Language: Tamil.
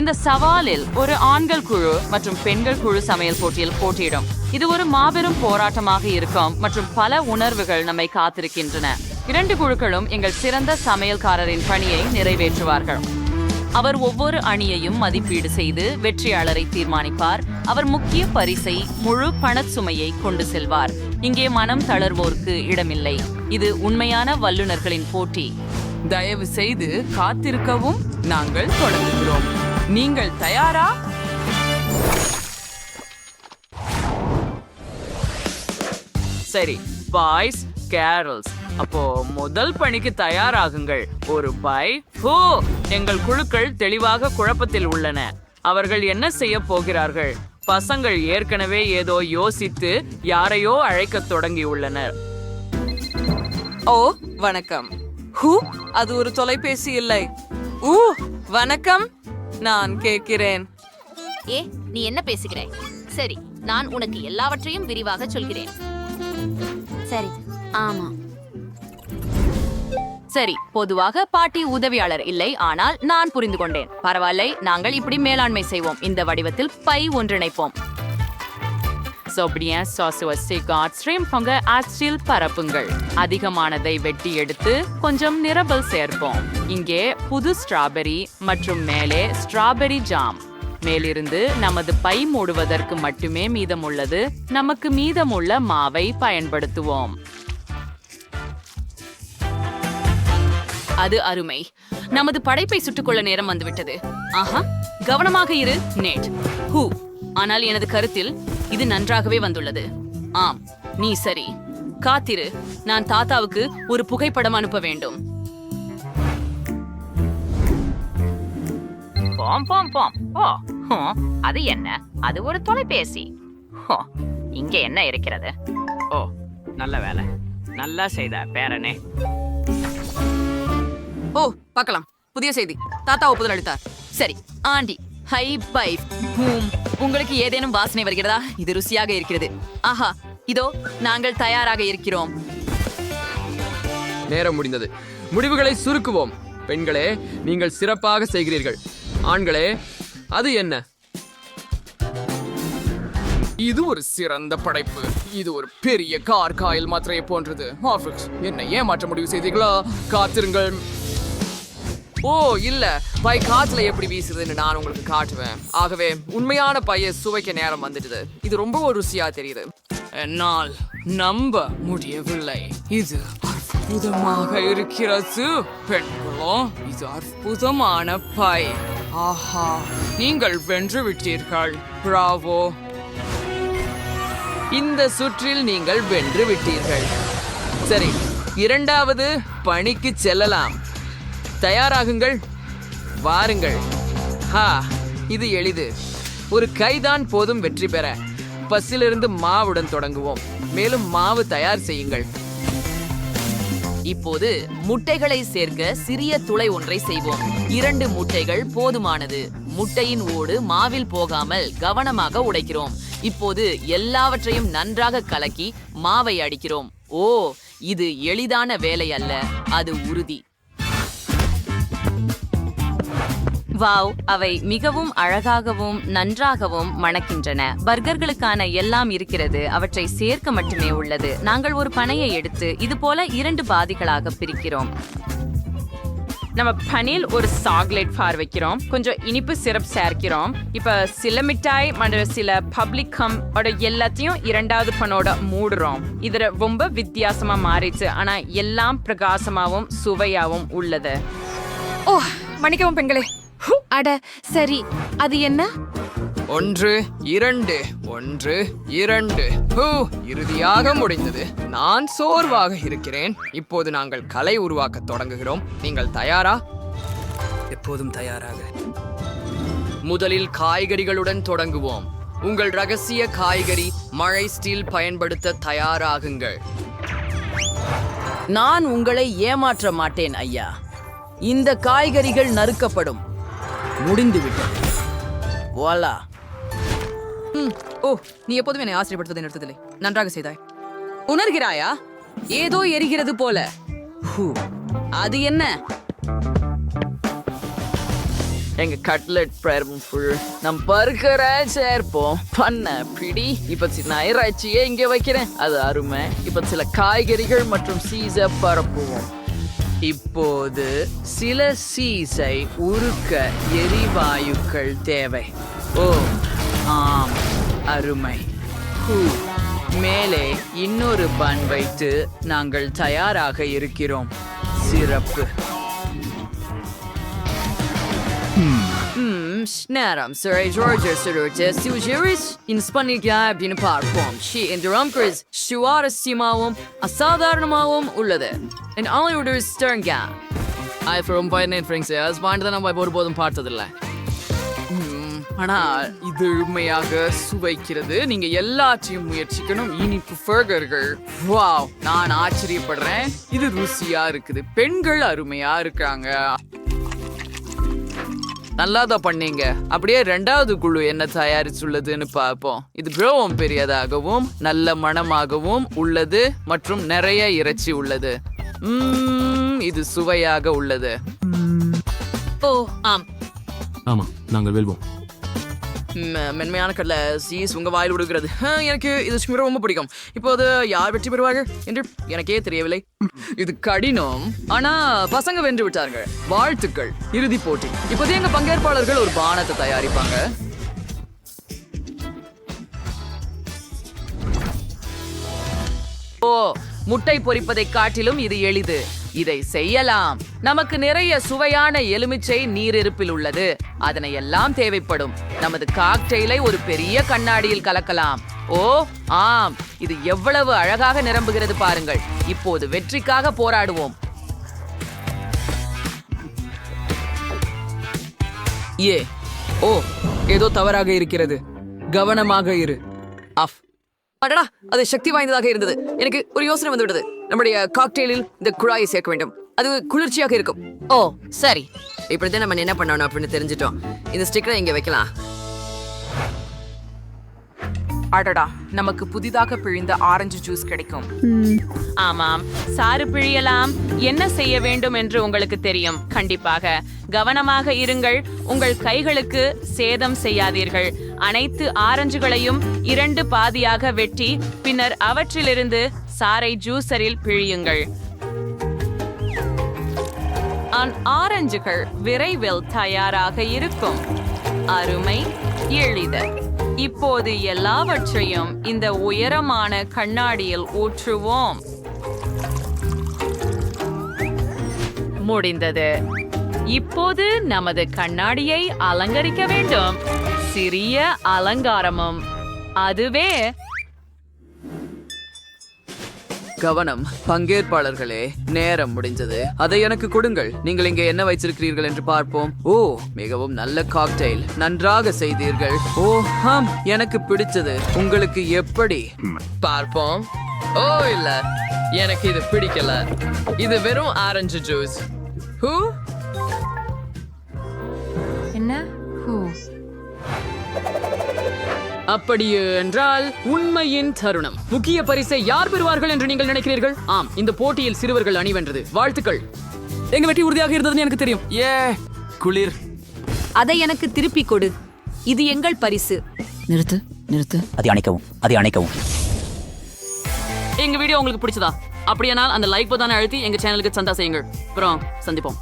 இந்த சவாலில் ஒரு ஆண்கள் குழு மற்றும் பெண்கள் குழு சமையல் போட்டியில் போட்டியிடும். இது ஒரு மாபெரும் போராட்டமாக இருக்கும் மற்றும் பல உணர்வுகள் நம்மை காத்திருக்கின்றன. இரண்டு குழுக்களும் எங்கள் சிறந்த சமையல்காரரின் பணியை நிறைவேற்றுவார்கள். அவர் ஒவ்வொரு அணியையும் மதிப்பீடு செய்து வெற்றியாளரை தீர்மானிப்பார். அவர் முக்கிய பரிசை முழு பணச்சுமையை கொண்டு செல்வார். இங்கே மனம் தளர்வோருக்கு இடமில்லை. இது உண்மையான வல்லுநர்களின் போட்டி. தயவு செய்து காத்திருக்கவும். நாங்கள் தொடங்குகிறோம். நீங்கள் தயாரா? சரி பாய்ஸ் கேரல்ஸ் அப்போ முதல் பணிக்கு தயாராகுங்கள். ஒரு பை ஹோ. எங்கள் குழுக்கள் தெளிவாக குழப்பத்தில் உள்ளன. அவர்கள் என்ன செய்ய போகிறார்கள்? பசங்கள் ஏற்கனவே ஏதோ யோசித்து யாரையோ அழைக்கத் தொடங்கியுள்ளனர். ஓ வணக்கம். ஹூ? அது ஒரு தொலைபேசி இல்லை. ஊ வணக்கம். நான் கேட்கிறேன். ஏ நீ என்ன பேசுகிறாய் சரி நான் உனக்கு எல்லாவற்றையும் விரிவாக சொல்கிறேன். சரி ஆமா. சரி பொதுவாக பாட்டி உதவியாளர் இல்லை ஆனால் நான் புரிந்து கொண்டேன். பரவாயில்லை நாங்கள் இப்படி மேலாண்மை செய்வோம். இந்த வடிவத்தில் பை ஒன்றிணைப்போம். So, bien, sauce ஸ்ட்ரீம் பொங்க ஆச்சில் பரப்புங்கள் அதிகமானதை வெட்டி எடுத்து கொஞ்சம் நிரபல் சேர்ப்போம் இங்கே புது ஸ்ட்ராபெரி மற்றும் மேலே ஸ்ட்ராபெரி ஜாம் மேலிருந்து நமது பை மூடுவதற்கு மட்டுமே மீதமுள்ளது நமக்கு மீதமுள்ள மாவை பயன்படுத்துவோம் அது அருமை நமது படைப்பை சுட்டுக்கொள்ள நேரம் வந்துவிட்டது ஆஹா கவனமாக இரு நேட் ஹூ ஆனால் எனது கருத்தில் இது நன்றாகவே வந்துள்ளது. ஆம் நீ சரி. காத்திரு நான் தாத்தாவுக்கு ஒரு புகைப்படம் அனுப்ப வேண்டும். போம் போம் போம். ஓ அது என்ன? அது ஒரு தொலைபேசி. இங்க என்ன இருக்கிறது? ஓ நல்ல வேலை. நல்லா செய்த பேரனே. ஓ பார்க்கலாம். புதிய செய்தி. தாத்தா ஒப்புதல் அளித்தார். சரி ஆண்டி ஹை பை ஹூம் உங்களுக்கு ஏதேனும் வாசனை வருகிறதா? இது ருசியாக இருக்கிறது. ஆஹா இதோ நாங்கள் தயாராக இருக்கிறோம். நேரம் முடிந்தது. முடிவுகளை சுருக்குவோம். பெண்களே நீங்கள் சிறப்பாக செய்கிறீர்கள். ஆண்களே அது என்ன? இது ஒரு சிறந்த படைப்பு. இது ஒரு பெரிய கார் காயில் மாத்திரையை போன்றது என்ன ஏமாற்ற முடிவு செய்தீர்களா? காத்திருங்கள். ஓ இல்ல. பை காத்துல எப்படி வீசுதுன்னு நான் உங்களுக்கு காட்டுவேன். ஆகவே உண்மையான பைய சுவைக்க நேரம் வந்துடுது. இது ரொம்ப ஒரு ருசியா தெரியுது. என்னால் நம்ப முடியவில்லை. இது அற்புதமாக இருக்கிறது பெண்களும் இது அற்புதமான பை. ஆஹா நீங்கள் வென்று விட்டீர்கள். பிராவோ. இந்த சுற்றில் நீங்கள் வென்று விட்டீர்கள். சரி இரண்டாவது பணிக்கு செல்லலாம். தயாராகுங்கள். வாருங்கள். ஹா இது எளிது. ஒரு கைதான் போதும் வெற்றி பெற. பஸ்ஸிலிருந்து மாவுடன் தொடங்குவோம். மேலும் மாவு தயார் செய்யுங்கள். இப்போது முட்டைகளை சேர்க்க சிறிய துளை ஒன்றை செய்வோம். இரண்டு முட்டைகள் போதுமானது. முட்டையின் ஓடு மாவில் போகாமல் கவனமாக உடைக்கிறோம். இப்போது எல்லாவற்றையும் நன்றாக கலக்கி மாவை அடிக்கிறோம். ஓ இது எளிதான வேலை அல்ல. அது உறுதி. வாவ் அவை மிகவும் அழகாகவும் நன்றாகவும் மணக்கின்றன. பர்கர்களுக்கான எல்லாம் இருக்கிறது அவற்றை சேர்க்க மட்டுமே உள்ளது. நாங்கள் ஒரு பனையை எடுத்து இது போல இரண்டு பாதிகளாக பிரிக்கிறோம். நம்ம பனில் ஒரு சாக்லேட் ஃபார் வைக்கிறோம். கொஞ்சம் இனிப்பு சிரப் சேர்க்கிறோம். இப்போ சில மிட்டாய் மற்றும் சில பப்ளிக் கம் ஓட எல்லாத்தையும் இரண்டாவது பனோட மூடுறோம். இதுல ரொம்ப வித்தியாசமா மாறிச்சு ஆனா எல்லாம் பிரகாசமாவும் சுவையாவும் உள்ளது. ஓ மன்னிக்கவும் பெண்களே. அட சரி அது என்ன? ஒன்று இரண்டு ஒன்று இரண்டு. ஹூ இறுதியாக முடிந்தது. நான் சோர்வாக இருக்கிறேன். இப்போது நாங்கள் கலை உருவாக்க தொடங்குகிறோம். நீங்கள் தயாரா? எப்போதும் தயாராக. முதலில் காய்கறிகளுடன் தொடங்குவோம். உங்கள் ரகசிய காய்கறி மழை ஸ்டீல் பயன்படுத்த தயாராகுங்கள். நான் உங்களை ஏமாற்ற மாட்டேன் ஐயா. இந்த காய்கறிகள் நறுக்கப்படும். முடிந்துவிட்டது. வாலா ம், ஓ நீ எப்போதும் என்னை ஆச்சரியப்படுத்துவதை நிறுத்ததில்லை. நன்றாக செய்தாய். உணர்கிறாயா? ஏதோ எரிகிறது போல. ஹூ, அது என்ன? எங்க கட்லெட் பிரம்புள் நம் பருக்கிற சேர்ப்போம் பண்ண பிடி. இப்ப சின்ன இறைச்சியை இங்க வைக்கிறேன். அது அருமை. இப்ப சில காய்கறிகள் மற்றும் சீஸ பரப்புவோம். இப்போது சில சீஸை உருக்க எரிவாயுக்கள் தேவை. ஓ ஆம் அருமை. ஹூ. மேலே இன்னொரு பன் வைத்து நாங்கள் தயாராக இருக்கிறோம். சிறப்பு. ம், நேரம் சரை ஜோர்ஜர் சுருட்டு சுஜிரிஸ் இன்ஸ்பனிகா அப்படின்னு பார்ப்போம் ஷி இந்த ராம்கிரிஸ் சுவாரஸ்யமாகவும் அசாதாரணமாகவும் உள்ளது என் ஆலையுடைய ஸ்டர்ங்கா I from by Netflix as பாண்டு நம்ம ஒருபோதும் பார்த்ததில்ல ஆனால் இது உண்மையாக சுவைக்கிறது. நீங்க எல்லாத்தையும் முயற்சிக்கணும். இனிப்பு பர்கர்கள் வாவ் நான் ஆச்சரியப்படுறேன். இது ருசியா இருக்குது. பெண்கள் அருமையா இருக்காங்க. நல்லா தான் பண்ணீங்க. அப்படியே ரெண்டாவது குழு என்ன தயாரிச்சுள்ளதுன்னு பார்ப்போம். இது மிகவும் பெரியதாகவும் நல்ல மணமாகவும் உள்ளது மற்றும் நிறைய இறைச்சி உள்ளது. இது சுவையாக உள்ளது. ஓ ஆம். ஆமா நாங்கள் வெல்வோம். மென்மையான கடலை சீஸ் உங்கள் வாயில் விடுகிறது எனக்கு இது சும்மா ரொம்ப பிடிக்கும். இப்போது யார் வெற்றி பெறுவார்கள் என்று எனக்கே தெரியவில்லை. இது கடினம். ஆனா பசங்க வென்று விட்டார்கள். வாழ்த்துக்கள். இறுதிப் போட்டி. இப்போது எங்க பங்கேற்பாளர்கள் ஒரு பானத்தை தயாரிப்பாங்க. ஓ முட்டை பொரிப்பதை காட்டிலும் இது எளிது. இதை செய்யலாம். நமக்கு நிறைய சுவையான எலுமிச்சை நீரிருப்பில் உள்ளது. அதனை எல்லாம் தேவைப்படும். நமது காக்டெயிலை ஒரு பெரிய கண்ணாடியில் கலக்கலாம். ஓ ஆம். இது எவ்வளவு அழகாக நிரம்புகிறது பாருங்கள். இப்போது வெற்றிக்காக போராடுவோம். ஏ ஓ ஏதோ தவறாக இருக்கிறது. கவனமாக இரு. அஃப். அடடா அது சக்தி வாய்ந்ததாக இருந்தது. எனக்கு ஒரு யோசனை வந்து விட்டது நம்முடைய காக்டெயிலில் இந்த குழாயை சேர்க்க வேண்டும். அது குளிர்ச்சியாக இருக்கும். ஓ சரி. இப்படித்தான் நம்ம என்ன பண்ணணும் அப்படின்னு தெரிஞ்சிட்டோம். இந்த ஸ்டிக்கரை இங்க வைக்கலாம். அடடா நமக்கு புதிதாக பிழிந்த ஆரஞ்சு ஜூஸ் கிடைக்கும். ஆமாம். சாறு பிழியலாம். என்ன செய்ய வேண்டும் என்று உங்களுக்கு தெரியும். கண்டிப்பாக கவனமாக இருங்கள். உங்கள் கைகளுக்கு சேதம் செய்யாதீர்கள். அனைத்து ஆரஞ்சுகளையும் இரண்டு பாதியாக வெட்டி பின்னர் அவற்றிலிருந்து சாறை ஜூசரில் பிழியுங்கள். ஆரஞ்சுகள் விரைவில் தயாராக இருக்கும். அருமை எளிது. இப்போது எல்லாவற்றையும் இந்த உயரமான கண்ணாடியில் ஊற்றுவோம். முடிந்தது. இப்போது நமது கண்ணாடியை அலங்கரிக்க வேண்டும். சிறிய அலங்காரமும். அதுவே கவனம் பங்கேற்பாளர்களே நேரம் முடிஞ்சது அதை எனக்கு கொடுங்கள். நீங்கள் இங்கே என்ன வைத்திருக்கிறீர்கள் என்று பார்ப்போம். ஓ மிகவும் நல்ல காக்டெயில் நன்றாக செய்தீர்கள். ஓ ஆம் எனக்கு பிடிச்சது. உங்களுக்கு எப்படி? பார்ப்போம். ஓ இல்ல. எனக்கு இது பிடிக்கல. இது வெறும் ஆரஞ்சு ஜூஸ் ஹூ என்ன? ஹூ அப்படி என்றால் உண்மையின் தருணம். முக்கிய பரிசை யார் பெறுவார்கள் என்று நீங்கள் நினைக்கிறீர்கள்? ஆம் இந்த போட்டியில் சிறுவர்கள் அணி வென்றது. வாழ்த்துக்கள். எங்க வெற்றி உறுதியாக இருந்ததுன்னு எனக்கு தெரியும். ஏ குளிர். அதை எனக்கு திருப்பி கொடு. இது எங்கள் பரிசு. நிறுத்து நிறுத்து. அதை அணைக்கவும் அதை அணைக்கவும். எங்க வீடியோ உங்களுக்கு பிடிச்சதா? அப்படியானால் அந்த லைக் பத்தான அழுத்தி எங்க சேனலுக்கு சந்தா செய்யுங்கள். அப்புறம் சந்திப்போம்.